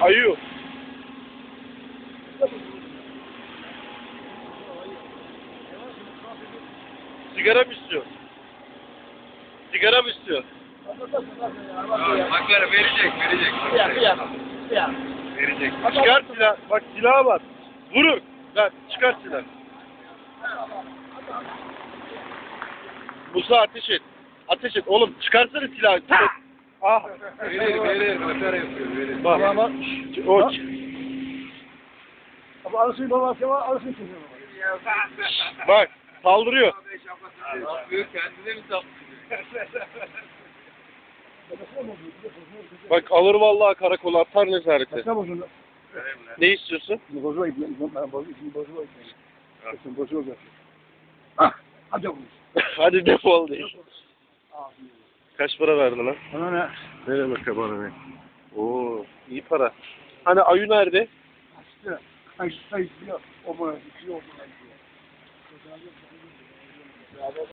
Ayu. Sigara mı istiyor? Sigara mı istiyor? Bak ver, verecek, verecek. Ya. Bir ya. Verecek. Çıkar silah. Bak silaha bak. Vurur. Lan çıkar silah. Musa ateş et. Ateş et. Oğlum çıkarsana silahı. Ah. Verir, verir. Makara yapıyor, verir. Bak. O, Ama arasını babası var, arasını var. bak. Saldırıyor. Kendine mi saplıyor? Bak alır vallahi karakola atar nezarete. Ne istiyorsun? Kesin bozula gitme. Ah, hadi oğlum. Hadi defol değil. Kaç para verdin lan? Bana ne? Ver bakalım bana ne? Oo, iyi para. Hani Ayu nerede? İşte, o bana, o bana, o bana.